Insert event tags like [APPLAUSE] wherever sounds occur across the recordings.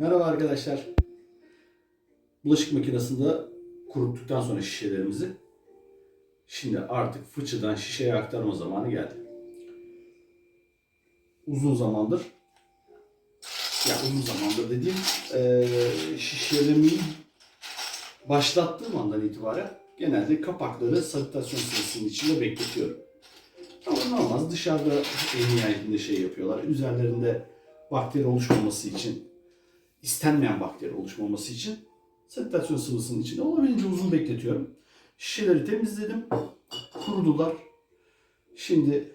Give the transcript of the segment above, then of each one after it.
Merhaba arkadaşlar. Bulaşık makinesinde kuruttuktan sonra şişelerimizi şimdi artık fıçıdan şişeye aktarma zamanı geldi. Uzun zamandır ya uzun zamandır dediğim eee şişelemeyi başlattığım andan itibaren genelde kapakları sanitasyon sırasının içinde bekletiyorum. Ama normal dışarıda en nihayetinde şey yapıyorlar. Üzerlerinde bakteri oluşmaması için, istenmeyen bakteri oluşmaması için sanitasyon sıvısının içinde olabildiğince uzun bekletiyorum. Şişeleri temizledim. Kurudular. Şimdi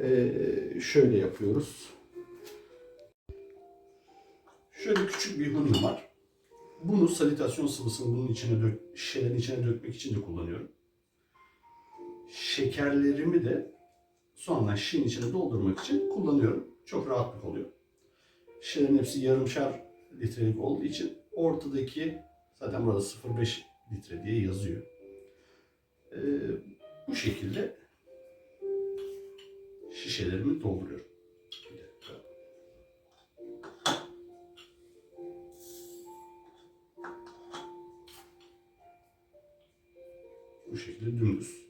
eee, şöyle yapıyoruz. Şöyle küçük bir hınım var. Bunu sanitasyon sıvısını bunun içine dök, şişelerin içine dökmek için de kullanıyorum. Şekerlerimi de sonradan şişenin içine doldurmak için kullanıyorum. Çok rahatlık oluyor. Şişelerin hepsi yarımşar litrelik olduğu için ortadaki zaten burada 0.5 litre diye yazıyor. Ee, bu şekilde şişelerimi dolduruyorum. Bu şekilde dümdüz.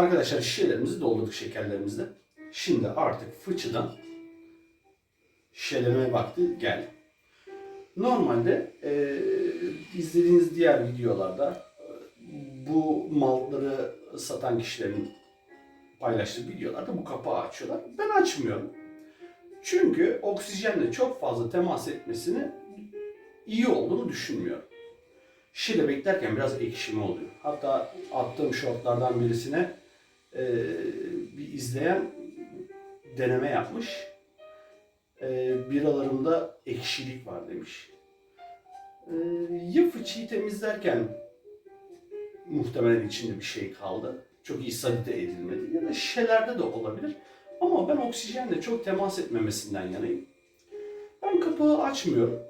Arkadaşlar şişelerimizi doldurduk şekerlerimizle. Şimdi artık fıçıdan şişelemeye vakti geldi. Normalde e, izlediğiniz diğer videolarda e, bu maltları satan kişilerin paylaştığı videolarda bu kapağı açıyorlar. Ben açmıyorum. Çünkü oksijenle çok fazla temas etmesini iyi olduğunu düşünmüyorum. Şişede beklerken biraz ekşime oluyor. Hatta attığım shortlardan birisine e, bir izleyen deneme yapmış. E, biralarımda ekşilik var demiş. E, ya fıçıyı temizlerken muhtemelen içinde bir şey kaldı. Çok iyi sanite edilmedi. Ya da şişelerde de olabilir. Ama ben oksijenle çok temas etmemesinden yanayım. Ben kapağı açmıyorum.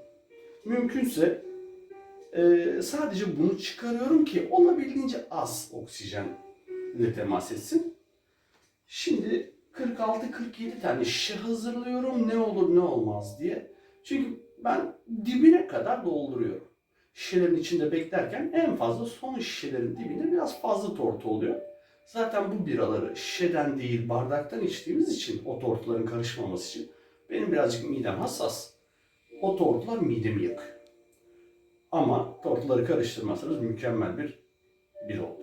Mümkünse ee, sadece bunu çıkarıyorum ki olabildiğince az oksijenle temas etsin. Şimdi 46-47 tane şişe hazırlıyorum ne olur ne olmaz diye. Çünkü ben dibine kadar dolduruyorum. Şişelerin içinde beklerken en fazla son şişelerin dibinde biraz fazla tortu oluyor. Zaten bu biraları şişeden değil bardaktan içtiğimiz için o tortuların karışmaması için benim birazcık midem hassas. O tortular midemi yakıyor. Ama tortuları karıştırmazsanız mükemmel bir bir oldu.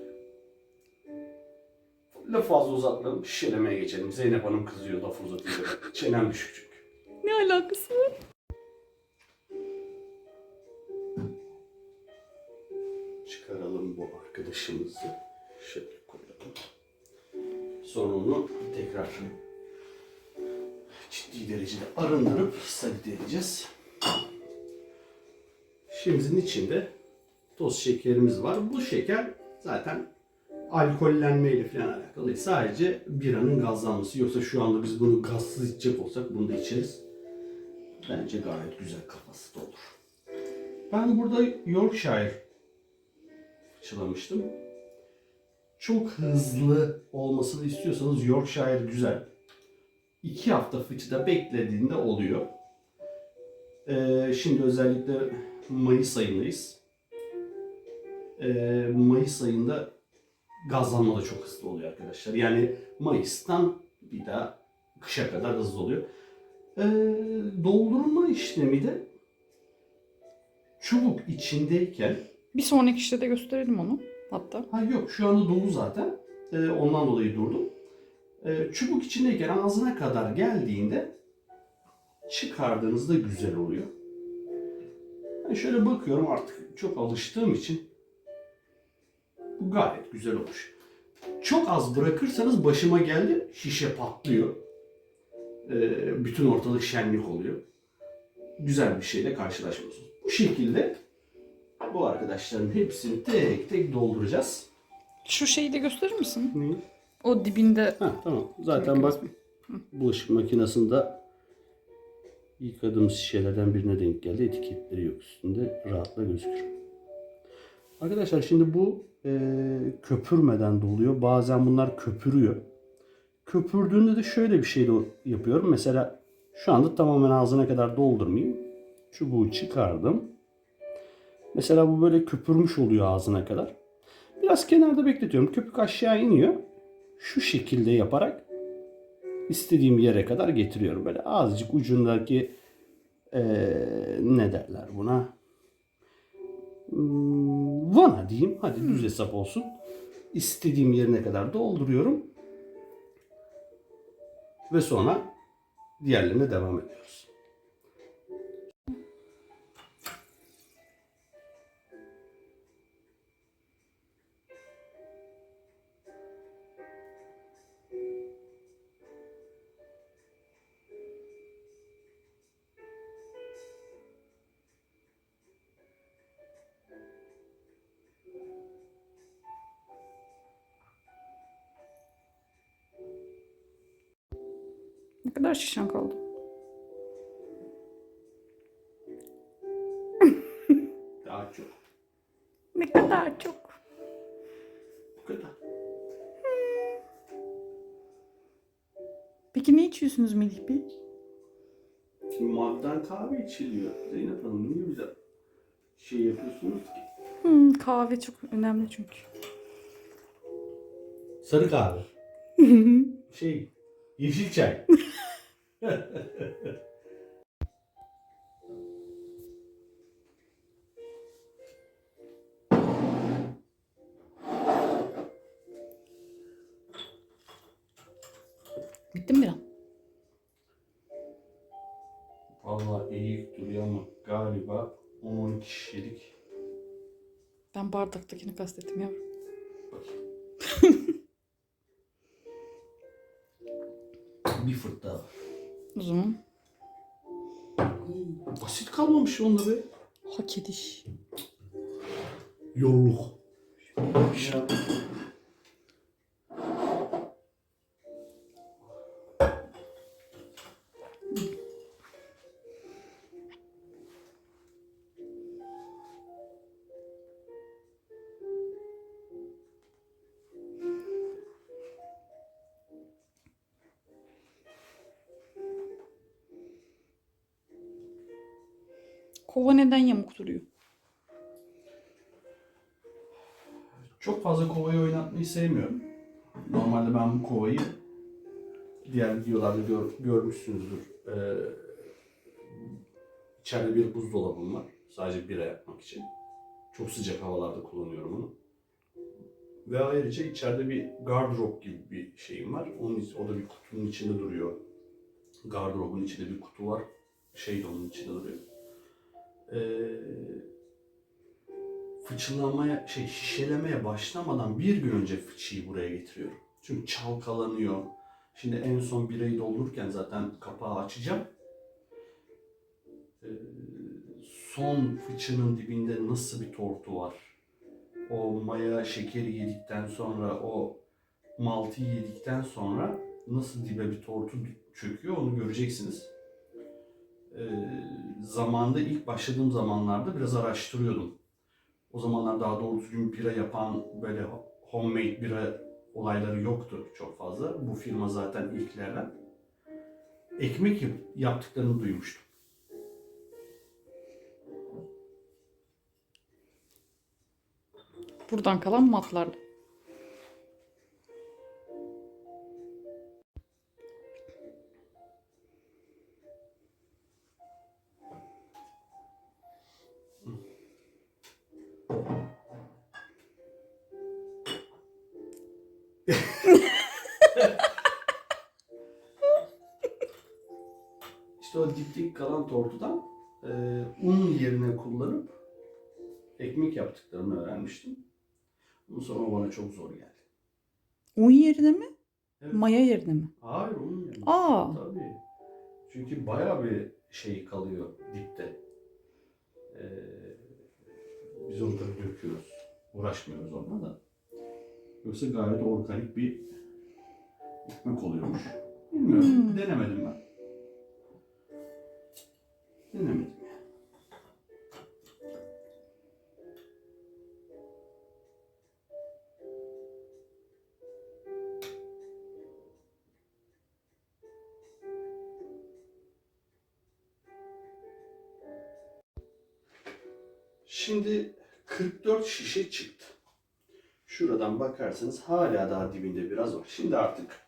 Lafı fazla uzatmayalım, şişelemeye geçelim. Zeynep Hanım kızıyor lafı uzatınca. Çenem düşük çünkü. Ne alakası var? Çıkaralım bu arkadaşımızı. Şöyle koyalım. Sonra onu tekrar ciddi derecede arındırıp salite edeceğiz. Şimdinin içinde toz şekerimiz var. Bu şeker zaten alkollenmeyle falan alakalı. Sadece biranın gazlanması. Yoksa şu anda biz bunu gazsız içecek olsak bunu da içeriz. Bence gayet güzel kafası da olur. Ben burada Yorkshire fıçılamıştım. Çok hızlı olmasını istiyorsanız Yorkshire güzel. İki hafta fıçıda beklediğinde oluyor. Ee, şimdi özellikle Mayıs ayındayız. Ee, Mayıs ayında gazlanma da çok hızlı oluyor arkadaşlar. Yani Mayıs'tan bir daha kışa kadar hızlı oluyor. Ee, doldurma işlemi de çubuk içindeyken Bir sonraki işte de gösterelim onu hatta. Ha yok şu anda dolu zaten. Ee, ondan dolayı durdum. Ee, çubuk içindeyken ağzına kadar geldiğinde çıkardığınızda güzel oluyor. Ben şöyle bakıyorum artık çok alıştığım için bu gayet güzel olmuş. Çok az bırakırsanız başıma geldi şişe patlıyor. Ee, bütün ortalık şenlik oluyor. Güzel bir şeyle karşılaşmıyorsunuz. Bu şekilde bu arkadaşların hepsini tek tek dolduracağız. Şu şeyi de gösterir misin? Neyi? O dibinde Ha tamam. Zaten bak bulaşık makinesinde yıkadığımız şişelerden birine denk geldi. Etiketleri yok üstünde. Rahatla gözükür. Arkadaşlar şimdi bu e, köpürmeden doluyor. Bazen bunlar köpürüyor. Köpürdüğünde de şöyle bir şey de yapıyorum. Mesela şu anda tamamen ağzına kadar doldurmayayım. Çubuğu çıkardım. Mesela bu böyle köpürmüş oluyor ağzına kadar. Biraz kenarda bekletiyorum. Köpük aşağı iniyor. Şu şekilde yaparak istediğim yere kadar getiriyorum. Böyle azıcık ucundaki eee, ne derler buna? Hmm, Vana diyeyim. Hadi düz hesap olsun. İstediğim yerine kadar dolduruyorum. Ve sonra diğerlerine devam ediyoruz. Kadar şişen kaldı? Daha çok. Ne kadar çok. Bu kadar. Peki ne içiyorsunuz Melih Bey? Şimdi maden kahve içiliyor. Zeynep Hanım niye bize şey yapıyorsunuz ki? Hmm, kahve çok önemli çünkü. Sarı kahve. Şey, yeşil çay. [LAUGHS] [LAUGHS] Bitti mi bir an? Vallahi eğik duruyor ama galiba 10-12 kişilik. Ben bardaktakini kastettim yavrum. Bakayım. [LAUGHS] Bir fırt daha. O zaman Basit kalmamış onda be. hak ediş. Yolluk. Kova neden yamuk duruyor? Çok fazla kovayı oynatmayı sevmiyorum. Normalde ben bu kovayı diğer videolarda gör, görmüşsünüzdür. Ee, içeride bir buzdolabım var. Sadece bira yapmak için. Çok sıcak havalarda kullanıyorum onu. Ve ayrıca içeride bir gardırop gibi bir şeyim var. Onun, o da bir kutunun içinde duruyor. Gardırobun içinde bir kutu var. Şey de onun içinde duruyor. Ee, fıçılamaya, şey şişelemeye başlamadan bir gün önce fıçıyı buraya getiriyorum. Çünkü çalkalanıyor. Şimdi en son birayı doldururken zaten kapağı açacağım. Ee, son fıçının dibinde nasıl bir tortu var? O maya şekeri yedikten sonra, o maltıyı yedikten sonra nasıl dibe bir tortu çöküyor onu göreceksiniz. Ee, zamanda ilk başladığım zamanlarda biraz araştırıyordum. O zamanlar daha doğru düzgün bira yapan böyle homemade bira olayları yoktu çok fazla. Bu firma zaten ilklerden. Ekmek yap- yaptıklarını duymuştum. Buradan kalan matlarla. Dipteki kalan tortudan e, un yerine kullanıp ekmek yaptıklarını öğrenmiştim. Bunun sonra bana çok zor geldi. Un yerine mi? Evet. Maya yerine mi? Hayır un yerine. Aa. Tabii. Çünkü bayağı bir şey kalıyor dipte. Ee, biz onu tabii döküyoruz. Uğraşmıyoruz onunla da. Yoksa gayet organik bir ekmek oluyormuş. Bilmiyorum. Hmm. Denemedim ben. Şişe çıktı. Şuradan bakarsanız hala daha dibinde biraz var. Şimdi artık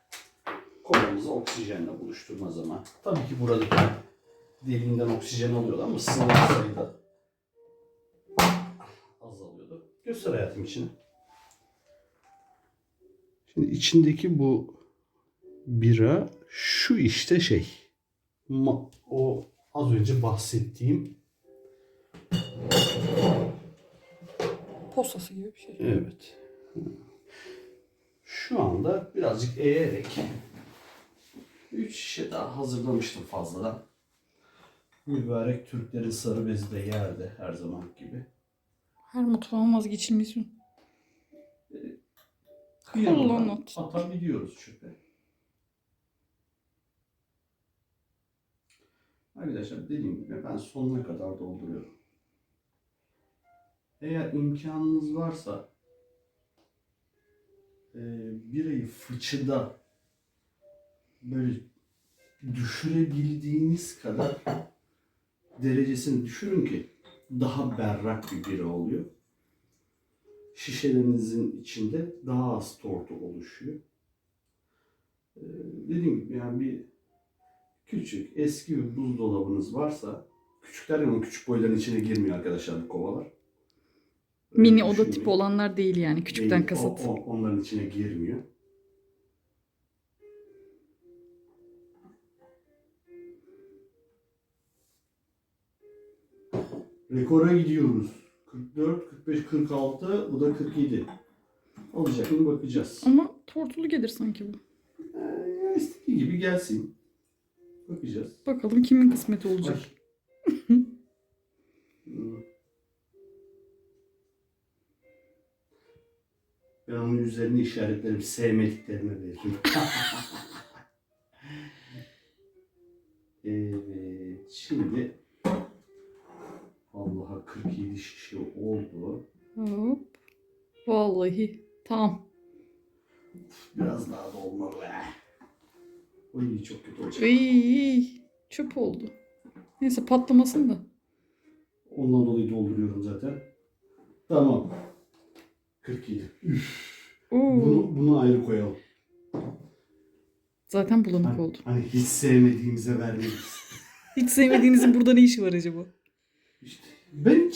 kovamızı oksijenle buluşturma zamanı. Tabii ki burada deliğinden oksijen alıyordu ama sınırlı sayıda azalıyordu. Göster hayatım içini. Şimdi içindeki bu bira şu işte şey. O az önce bahsettiğim Postası gibi bir şey. Evet. Şu anda birazcık eğerek 3 şişe daha hazırlamıştım fazladan. Mübarek Türklerin sarı bezi de yerde her zaman gibi. Her mutfağın vazgeçilmezi. Kıyamadan Kullanat. atabiliyoruz çöpe. Arkadaşlar dediğim gibi ben sonuna kadar dolduruyorum. Eğer imkanınız varsa e, birayı fıçıda böyle düşürebildiğiniz kadar derecesini düşürün ki daha berrak bir bira oluyor. Şişelerinizin içinde daha az tortu oluşuyor. Ee, dediğim gibi yani bir küçük eski bir buzdolabınız varsa küçükler yani küçük boyların içine girmiyor arkadaşlar bu kovalar. Mini oda düşünmeyin. tipi olanlar değil yani. Küçükten Değil, kasıt. o- o- onların içine girmiyor. Rekora gidiyoruz. 44, 45, 46, bu da 47. Olacak mı bakacağız. Ama tortulu gelir sanki bu. Ee, istediği gibi gelsin. Bakacağız. Bakalım kimin kısmeti olacak. Ay. Üzerine işaretlerim sevmediklerime veririm. [LAUGHS] evet, şimdi Allah'a 47 şişe oldu. Hop. Vallahi. Tamam. Biraz daha da olmalı be. Oy çok kötü olacak. Iy, çöp oldu. Neyse patlamasın da. Ondan dolayı dolduruyorum zaten. Tamam. 47. Oo. Bunu, bunu ayrı koyalım. Zaten bulanık Hani, oldu. hani hiç sevmediğimize vermeyiz. [LAUGHS] Hiç sevmediğinizin burada ne işi var acaba? İşte ben.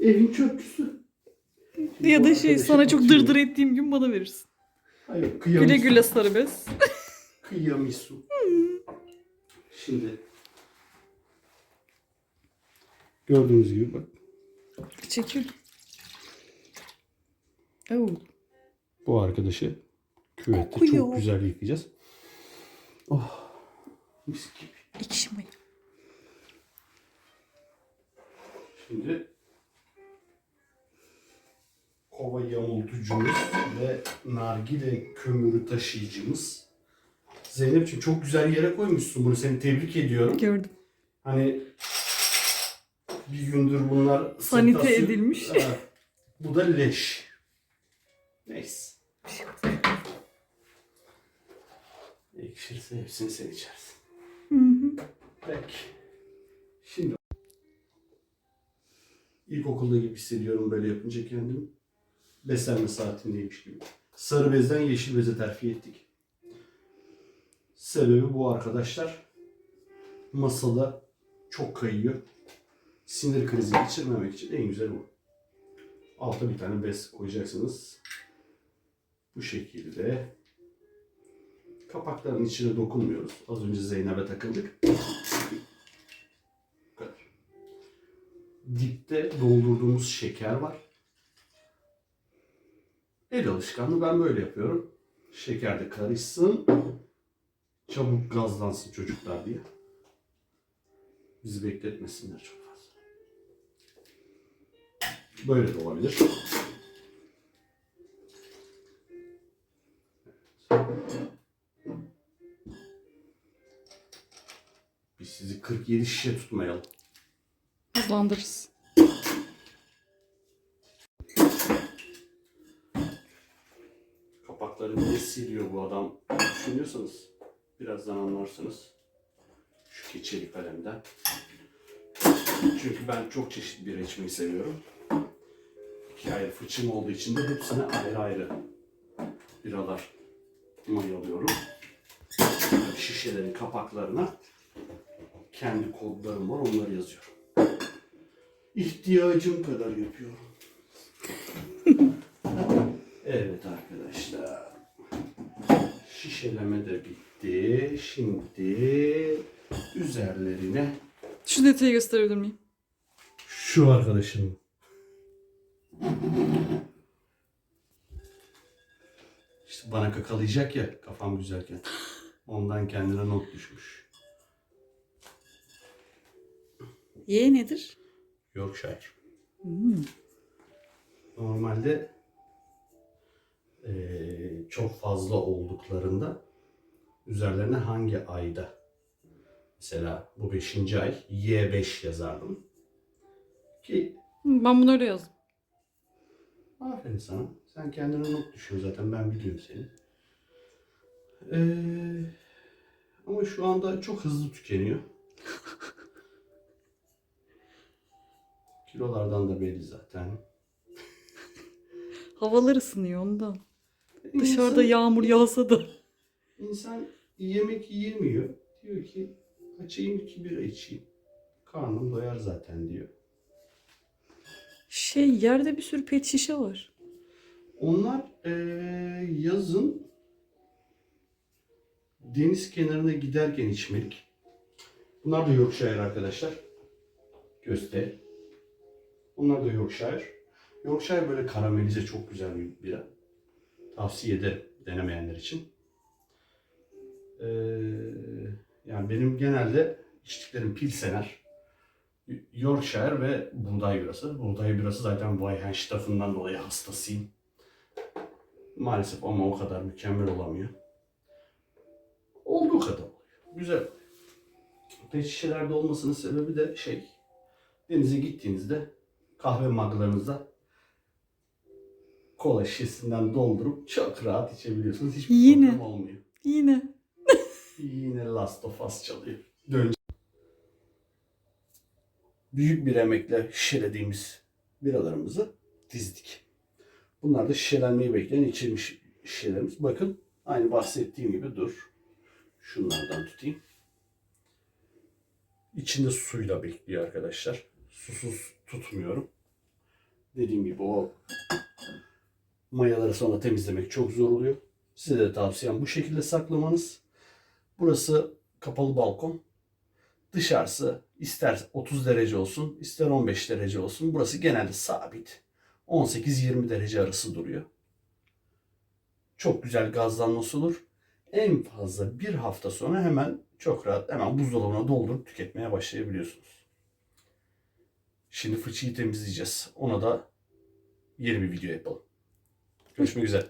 Evin çöpçüsü. Şimdi Ya da şey sana çok dırdır ettiğim gün bana verirsin. Hayır kıyamisu. Güle güle sarı bez. [LAUGHS] Kıyamisu. Şimdi gördüğünüz gibi bak Çekil. Oo. bu arkadaşı küvette Kokuyor. çok güzel yıkayacağız. Oh mis gibi. Ekşi. Şimdi kova yamultucumuz ve nargile kömürü taşıyıcımız. Zeynep'ciğim çok güzel yere koymuşsun bunu. Seni tebrik ediyorum. Gördüm. Hani bir gündür bunlar Sanite edilmiş. Evet. Bu da leş. Ekşirse hepsini sen içersin. Hı hı. Peki. Şimdi ilkokulda gibi hissediyorum böyle yapınca kendimi. Beslenme saatindeymiş gibi. Sarı bezden yeşil beze terfi ettik. Sebebi bu arkadaşlar. Masada çok kayıyor. Sinir krizi geçirmemek için en güzel bu. Alta bir tane bez koyacaksınız. Bu şekilde. Kapakların içine dokunmuyoruz. Az önce Zeynep'e takıldık. Bu kadar. Dipte doldurduğumuz şeker var. El alışkanlığı ben böyle yapıyorum. Şeker de karışsın. Çabuk gazlansın çocuklar diye. Bizi bekletmesinler çok fazla. Böyle de olabilir. 7 şişe tutmayalım. Hızlandırırız. Kapakları niye siliyor bu adam düşünüyorsanız birazdan anlarsınız. Şu keçeli kalemden. Çünkü ben çok çeşitli bir içmeyi seviyorum. İki ayrı fıçım olduğu için de hepsine ayrı ayrı biralar mayalıyorum. Şişelerin kapaklarına kendi kodlarım var onları yazıyorum. İhtiyacım kadar yapıyorum. [LAUGHS] Evet arkadaşlar. Şişeleme de bitti. Şimdi üzerlerine Şu detayı gösterebilir miyim? şu arkadaşım. İşte bana kakalayacak ya kafam güzelken. [LAUGHS] Ondan kendine not düşmüş. Y nedir? Yorkshire. Hmm. Normalde eee, çok fazla olduklarında üzerlerine hangi ayda mesela bu 5. ay Y5 yazardım. Ki Ben bunu öyle yazdım. aferin sana. Sen kendine not düşüyor zaten ben biliyorum seni. Eee, ama şu anda çok hızlı tükeniyor. [LAUGHS] Kilolardan da belli zaten. [LAUGHS] Havalar ısınıyor ondan. Dışarıda İnsan- yağmur yağsa da. İnsan yemek yiyemiyor. Diyor ki açayım iki bira içeyim. Karnım doyar zaten diyor. Şey yerde bir sürü pet şişe var. Onlar eee, yazın deniz kenarına giderken içmelik. Bunlar da Yorkshire arkadaşlar. Göster. Bunlar da Yorkshire. Yorkshire böyle karamelize çok güzel bir bira. Tavsiye ederim denemeyenler için. Eee, yani benim genelde içtiklerim Pilsener, Yorkshire ve buğday birası. Buğday birası zaten Weihenstephan'dan dolayı hastasıyım. Maalesef ama o kadar mükemmel olamıyor. Olduğu kadar oluyor. Güzel. Pet şişelerde olmasının sebebi de şey, denize gittiğinizde kahve maglarınıza kola şişesinden doldurup çok rahat içebiliyorsunuz. Hiçbir Yine. problem olmuyor. Yine. Yine Last of Us çalıyor. Dön. Büyük bir emekle şişelediğimiz biralarımızı dizdik. Bunlar da şişelenmeyi bekleyen içilmiş şişelerimiz. Bakın aynı bahsettiğim gibi dur. Şunlardan tutayım. İçinde suyla bekliyor arkadaşlar. Susuz tutmuyorum. Dediğim gibi o mayaları sonra temizlemek çok zor oluyor. Size de tavsiyem bu şekilde saklamanız. Burası kapalı balkon. Dışarısı ister 30 derece olsun, ister 15 derece olsun. Burası genelde sabit. 18-20 derece arası duruyor. Çok güzel gazlanması olur. En fazla bir hafta sonra hemen çok rahat hemen buzdolabına doldurup tüketmeye başlayabiliyorsunuz. Şimdi fıçıyı temizleyeceğiz. Ona da yeni bir video yapalım. Görüşmek üzere.